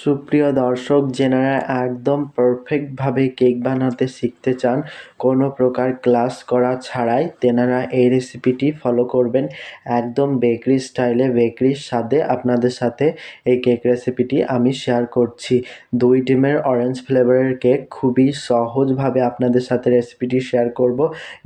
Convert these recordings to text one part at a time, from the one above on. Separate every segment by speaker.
Speaker 1: সুপ্রিয় দর্শক, যেনারা একদম পারফেক্টভাবে কেক বানাতে শিখতে চান, কোনো প্রকার ক্লাস করা ছাড়াই তেনারা এই রেসিপিটি ফলো করবেন। একদম বেকরি স্টাইলে বেকরির স্বাদে আপনাদের সাথে এই কেক রেসিপিটি আমি শেয়ার করছি। দুই ডিমের অরেঞ্জ ফ্লেভারের কেক খুবই সহজভাবে আপনাদের সাথে রেসিপিটি শেয়ার করব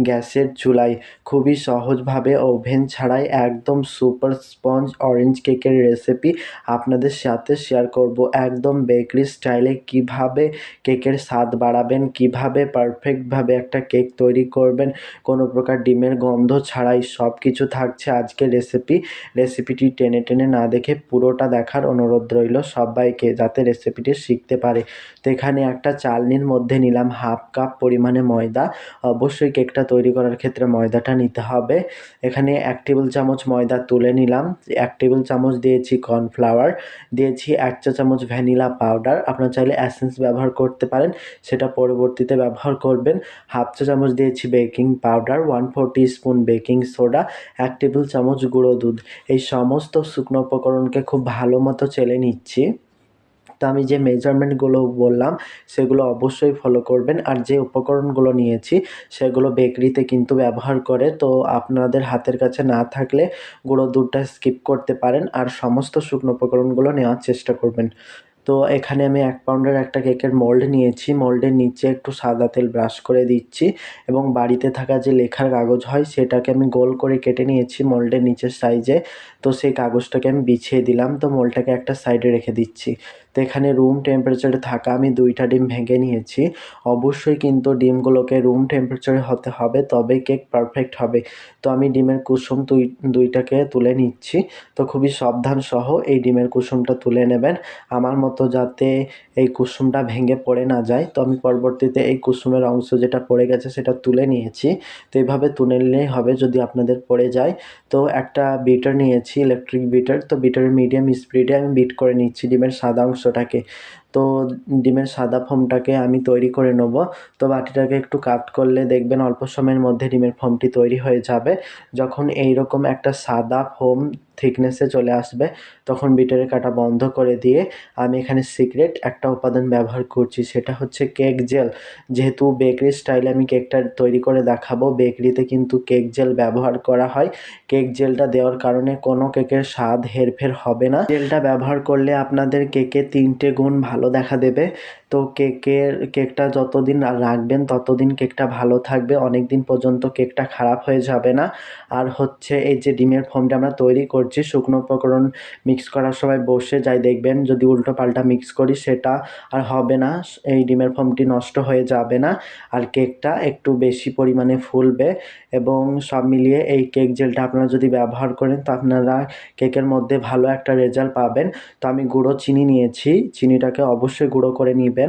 Speaker 1: গ্যাসের চুলায়। খুবই সহজভাবে ওভেন ছাড়াই একদম সুপার স্পঞ্জ অরেঞ্জ কেকের রেসিপি আপনাদের সাথে শেয়ার করব। একদম বেকারি স্টাইলে কীভাবে কেকের স্বাদ বাড়াবেন, কীভাবে পারফেক্টভাবে একটা কেক তৈরি করবেন, কোনো প্রকার ডিমের গন্ধ ছাড়াই সব কিছু থাকছে আজকের রেসিপি রেসিপিটি টেনে টেনে না দেখে পুরোটা দেখার অনুরোধ রইল সবাইকে যাতে রেসিপিটি শিখতে পারে। তো এখানে একটা চালনির মধ্যে নিলাম হাফ কাপ পরিমাণে ময়দা। অবশ্যই কেকটা তৈরি করার ক্ষেত্রে ময়দাটা নিতে হবে। এখানে এক টেবিল চামচ ময়দা তুলে নিলাম। এক টেবিল চামচ দিয়েছি কর্নফ্লাওয়ার দিয়েছি এক চা চামচ ভ্যানিলা পাউডার আপনারা চাইলে অ্যাসেন্স ব্যবহার করতে পারেন, সেটা পরবর্তীতে ব্যবহার করবেন। হাফ চা চামচ দিয়েছি baking powder one four spoon baking soda, এক টেবিল চামচ গুঁড়ো দুধ। এই সমস্ত শুকনো উপকরণকে খুব ভালো মতো চেলে নিচ্ছি। তো আমি যে মেজারমেন্টগুলো বললাম, সেগুলো অবশ্যই ফলো করবেন। আর যে উপকরণগুলো নিয়েছি, সেগুলো বেকরিতে কিন্তু ব্যবহার করে। তো আপনাদের হাতের কাছে না থাকলে গুঁড়ো দুধটা স্কিপ করতে পারেন। আর সমস্ত শুকনো উপকরণগুলো নেওয়ার চেষ্টা করবেন। তো এখানে আমি এক পাউন্ডের একটা কেকের মোল্ড নিয়েছি। মোল্ডের নিচে একটু সাদা তেল ব্রাশ করে দিচ্ছি এবং বাড়িতে থাকা যে লেখার কাগজ হয় সেটাকে আমি গোল করে কেটে নিয়েছি মোল্ডের নিচের সাইজে তো সেই কাগজটাকে আমি বিছিয়ে দিলাম। তো মোল্ডটাকে একটা সাইডে রেখে দিচ্ছি। তো এখানে রুম টেম্পারেচারে থাকা আমি দুইটা ডিম ভেঙে নিয়েছি। অবশ্যই কিন্তু ডিমগুলোকে রুম টেম্পারেচারে হতে হবে, তবে কেক পারফেক্ট হবে। তো আমি ডিমের কুসুম দুই দুইটাকে তুলে নিচ্ছি। তো খুবই সাবধান সহ এই ডিমের কুসুমটা তুলে নেবেন। আমার মতো যাতে এই কুসুমটা ভেঙে পড়ে না যায়। তো আমি পরবর্তীতে এই কুসুমের অংশ যেটা পড়ে গেছে সেটা তুলে নিয়েছি। তো এইভাবে তুলে নিলেই হবে যদি আপনাদের পড়ে যায়। তো একটা বিটার নিয়েছি ইলেকট্রিক বিটার। তো বিটারের মিডিয়াম স্পিডে আমি বিট করে নিচ্ছি ডিমের সাদা অংশটাকে। তো ডিমের সাদা ফোমটাকে আমি তৈরি করে নেব। তো বাটিটাকে একটু কাট করলে দেখবেন অল্প সময়ের মধ্যে ডিমের ফোমটি তৈরি হয়ে যাবে। যখন এই রকম একটা সাদা ফোম থিকনেসে চলে আসবে, তখন বিটারের কাটা বন্ধ করে দিয়ে আমি এখানে সিক্রেট একটা উপাদান ব্যবহার করছি, সেটা হচ্ছে কেক জেল। যেহেতু বেকারি স্টাইলে আমি কেকটা তৈরি করে দেখাবো, বেকারিতে কিন্তু কেক জেল ব্যবহার করা হয়। কেক জেলটা দেওয়ার কারণে কোনো কেকের স্বাদ হেরফের হবে না। জেলটা ব্যবহার করলে আপনাদের কেকে তিনটে গুণ ভালো দেখা দেবে। তো কেকের কেকটা যতদিন রাখবেন ততদিন কেকটা ভালো থাকবে অনেক দিন পর্যন্ত কেকটা খারাপ হয়ে যাবে না। আর হচ্ছে এই যে ডিমের ফোমটা আমরা তৈরি করছি, শুকনো উপকরণ মিক্স করার সময় বসে যাই, দেখবেন যদি উল্টো পাল্টা মিক্স করি সেটা আর হবে না, এই ডিমের ফোমটি নষ্ট হয়ে যাবে না। আর কেকটা একটু বেশি পরিমাণে ফুলবে এবং সব মিলিয়ে এই কেক জেলটা আপনারা যদি ব্যবহার করেন তো আপনারা কেকের মধ্যে ভালো একটা রেজাল্ট পাবেন। তো আমি গুঁড়ো চিনি নিয়েছি, চিনিটাকে অবশ্যই গুঁড়ো করে নেবেন।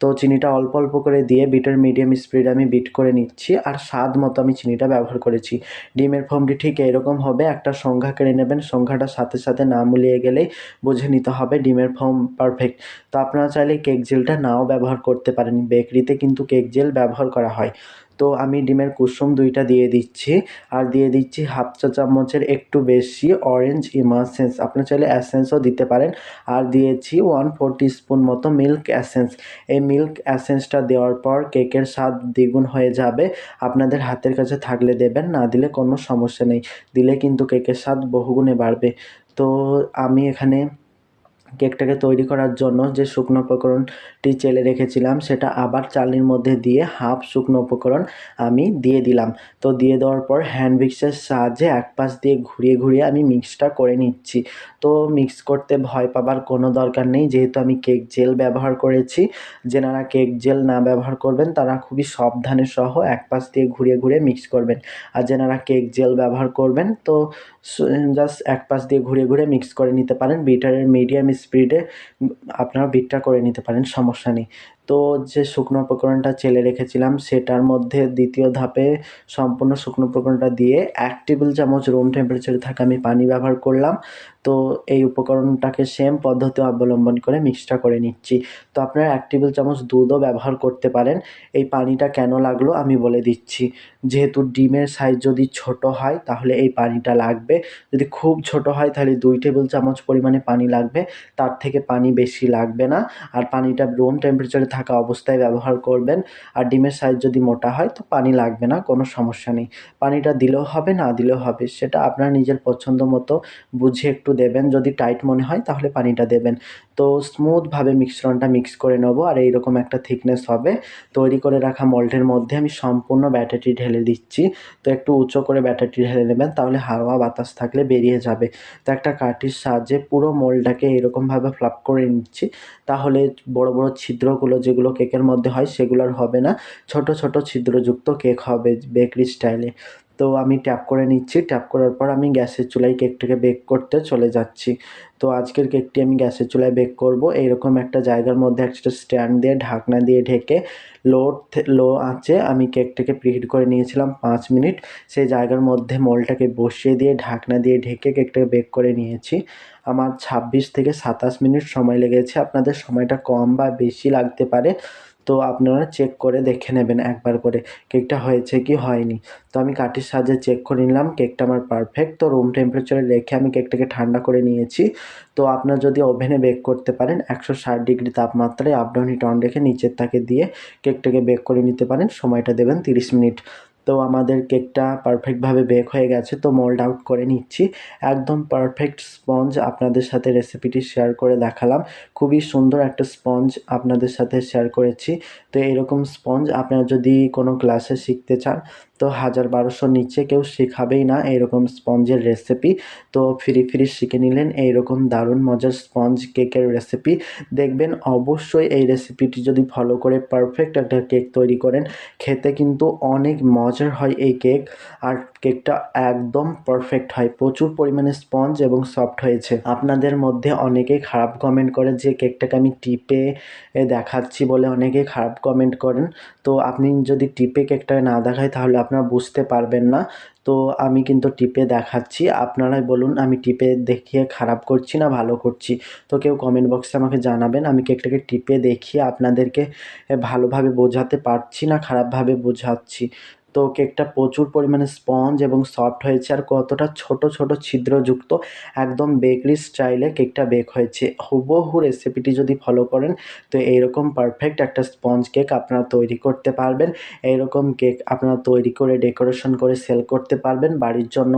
Speaker 1: তো চিনিটা অল্প অল্প করে দিয়ে বিটের মিডিয়াম স্পিডে আমি বিট করে নিচ্ছি আর স্বাদ মতো আমি চিনিটা ব্যবহার করেছি। ডিমের ফর্মটি ঠিক এরকম হবে, একটা সংখ্যা কেড়ে নেবেন, সংখ্যাটা সাথে সাথে না মিলিয়ে গেলেই বুঝে নিতে হবে ডিমের ফর্ম পারফেক্ট তো আপনারা চাইলে কেক জেলটা নাও ব্যবহার করতে পারেন। বেকারিতে কিন্তু কেক জেল ব্যবহার করা হয়। তো আমি ডিমের কুসুম দুইটা দিয়ে দিচ্ছি। আর দিয়ে দিচ্ছি হাফ চা চামচের একটু বেশি অরেঞ্জ ইমাসেন্স আপনি চাইলে অ্যাসেন্সও দিতে পারেন। আর দিয়েছি ওয়ান ফোর স্পুন মতো মিল্ক অ্যাসেন্স এই মিল্ক অ্যাসেন্সটা দেওয়ার পর কেকের স্বাদ দ্বিগুণ হয়ে যাবে। আপনাদের হাতের কাছে থাকলে দেবেন, না দিলে কোনো সমস্যা নেই। দিলে কিন্তু কেকের স্বাদ বহুগুণে বাড়বে। তো আমি এখানে কেকটাকে তৈরি করার জন্য যে শুকনো উপকরণটি চেলে রেখেছিলাম, সেটা আবার চালনির মধ্যে দিয়ে হাফ শুকনো উপকরণ আমি দিয়ে দিলাম। তো দিয়ে দেওয়ার পর হ্যান্ড মিক্সের সাহায্যে এক পাশ দিয়ে ঘুরিয়ে ঘুরিয়ে আমি মিক্সটা করে নিচ্ছি। তো মিক্স করতে ভয় পাবার কোনো দরকার নেই, যেহেতু আমি কেক জেল ব্যবহার করেছি। যেনারা কেক জেল না ব্যবহার করবেন, তারা খুবই সাবধানে সহ এক পাশ দিয়ে ঘুরিয়ে ঘুরিয়ে মিক্স করবেন। আর যেনারা কেক জেল ব্যবহার করবেন, তো জাস্ট এক পাশ দিয়ে ঘুরে ঘুরে মিক্স করে নিতে পারেন। বিটারের মিডিয়াম স্পিডে আপনারা বিটটা করে নিতে পারেন সমস্যা নেই। তো যে শুকনো উপকরণটা চেলে রেখেছিলাম, সেটার মধ্যে দ্বিতীয় ধাপে সম্পূর্ণ শুকনো উপকরণটা দিয়ে এক টেবিল চামচ রুম টেম্পারেচারে থাকা আমি পানি ব্যবহার করলাম। তো এই উপকরণটাকে সেম পদ্ধতি অবলম্বন করে মিক্সটা করে নিচ্ছি। তো আপনারা এক টেবিল চামচ দুধও ব্যবহার করতে পারেন। এই পানিটা কেন লাগল আমি বলে দিচ্ছি। যেহেতু ডিমের সাইজ যদি ছোট হয়, তাহলে এই পানিটা লাগবে। যদি খুব ছোট হয়, তাহলে দুই টেবিল চামচ পরিমাণে পানি লাগবে। তার থেকে পানি বেশি লাগবে না। আর পানিটা রুম টেম্পারেচারে থাকা অবস্থায় ব্যবহার করবেন। আর ডিমের সাইজ যদি মোটা হয়, তো পানি লাগবে না, কোনো সমস্যা নেই। পানিটা দিলেও হবে, না দিলেও হবে, সেটা আপনার নিজের পছন্দ মতো বুঝে একটু দেবেন। যদি টাইট মনে হয়, তাহলে পানিটা দেবেন। তো স্মুথভাবে মিশ্রণটা মিক্স করে নেব আর এইরকম একটা থিকনেস হবে। তৈরি করে রাখা মোল্ডের মধ্যে আমি সম্পূর্ণ ব্যাটারটি ঢেলে দিচ্ছি। তো একটু উঁচু করে ব্যাটারটি ঢেলে নেবেন, তাহলে হাওয়া বাতাস থাকলে বেরিয়ে যাবে। তো একটা কাঠির সাহায্যে পুরো মোল্ডটাকে এরকমভাবে ফ্লাপ করে নিচ্ছি, তাহলে বড় বড় ছিদ্রগুলো যেগুলো কেকের মধ্যে হয় সেগুলো আর হবে না। ছোট ছোট ছিদ্রযুক্ত কেক হবে বেকরি স্টাইলে তো আমি ট্যাপ করে নিচ্ছি। ট্যাপ করার পর আমি গ্যাসের চুলায় কেকটাকে বেক করতে চলে যাচ্ছি। তো আজকের কেকটি আমি গ্যাসের চুলায় বেক করব। এইরকম একটা জায়গার মধ্যে একটা স্ট্যান্ড দিয়ে, ঢাকনা দিয়ে ঢেকে লো লো আঁচে আমি কেকটাকে প্রিহিট করে নিয়েছিলাম পাঁচ মিনিট। সেই জায়গার মধ্যে মোলটাকে বসিয়ে দিয়ে, ঢাকনা দিয়ে ঢেকে কেকটাকে বেক করে নিয়েছি। আমার ছাব্বিশ থেকে সাতাশ মিনিট সময় লেগেছে। আপনাদের সময়টা কম বা বেশি লাগতে পারে। তো আপনারা চেক করে দেখে নেবেন একবার করে। কেকটা হয়েছে কি হয়নি। তো আমি কাঠির সাহায্যে চেক করে নিলাম কেকটা আমার পারফেক্ট তো রুম টেম্পারেচারে রেখে আমি কেকটাকে ঠান্ডা করে নিয়েছি। তো আপনারা যদি ওভেনে বেক করতে পারেন, একশো ষাট ডিগ্রি তাপমাত্রায় আপডাউন হিট অন রেখে নিচের তাকে দিয়ে কেকটাকে বেক করে নিতে পারেন। সময়টা দেবেন তিরিশ মিনিট। তো আমাদের কেকটা পারফেক্টভাবে বেক হয়ে গেছে, তো মোল্ড আউট করে নিচ্ছি। একদম পারফেক্ট স্পঞ্জ আপনাদের সাথে রেসিপিটি শেয়ার করে দেখালাম। খুবই সুন্দর একটা স্পঞ্জ আপনাদের সাথে শেয়ার করেছি। তো এরকম স্পঞ্জ আপনারা যদি কোনো ক্লাসে শিখতে চান তো হাজার বারোশোর নিচে কেউ শেখাবেই না এরকম স্পঞ্জের রেসিপি তো ফ্রি ফ্রি শিখে নিলেন এইরকম দারুণ মজার স্পঞ্জ কেকের রেসিপি দেখবেন অবশ্যই এই রেসিপিটি যদি ফলো করে পারফেক্ট একটা কেক তৈরি করেন, খেতে কিন্তু অনেক মজার হয় এই কেক আর কেকটা একদম পারফেক্ট হয়, প্রচুর পরিমাণে স্পঞ্জ এবং সফট হয়েছে। আপনাদের মধ্যে অনেকেই খারাপ কমেন্ট করে যে কেকটাকে আমি টিপে দেখাচ্ছি বলে অনেকে খারাপ কমেন্ট করেন। তো আপনি যদি টিপে কেকটাকে না দেখায় তাহলে আপনারা বুঝতে পারবেন না। তো আমি কিন্তু টিপে দেখাচ্ছি। আপনারাই বলুন, আমি টিপে দেখিয়ে খারাপ করছি না, ভালো করছি? তো কেউ কমেন্ট বক্সে আমাকে জানাবেন, আমি কেকটাকে টিপে দেখিয়ে আপনাদেরকে ভালোভাবে বোঝাতে পারছি না, খারাপভাবে বোঝাচ্ছি? তো কেকটা প্রচুর পরিমাণে স্পঞ্জ এবং সফট হয়েছে আর কতটা ছোট ছোট ছিদ্রযুক্ত একদম বেকরি স্টাইলে কেকটা বেক হয়েছে। হুবহু রেসিপিটি যদি ফলো করেন, তো এইরকম পারফেক্ট একটা স্পঞ্জ কেক আপনারা তৈরি করতে পারবেন। এইরকম কেক আপনারা তৈরি করে ডেকোরেশন করে সেল করতে পারবেন। বাড়ির জন্য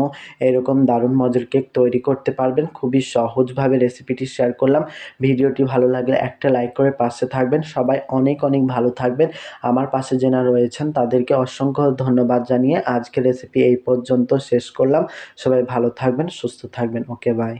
Speaker 1: এরকম দারুণ মজার কেক তৈরি করতে পারবেন। খুবই সহজভাবে রেসিপিটি শেয়ার করলাম। ভিডিওটি ভালো লাগলে একটা লাইক করে পাশে থাকবেন। সবাই অনেক অনেক ভালো থাকবেন। আমার পাশে যেনা রয়েছেন, তাদেরকে অসংখ্য ধন্যবাদ জানিয়ে আজকের রেসিপি এই পর্যন্ত শেষ করলাম। সবাই ভালো থাকবেন, সুস্থ থাকবেন। Okay bye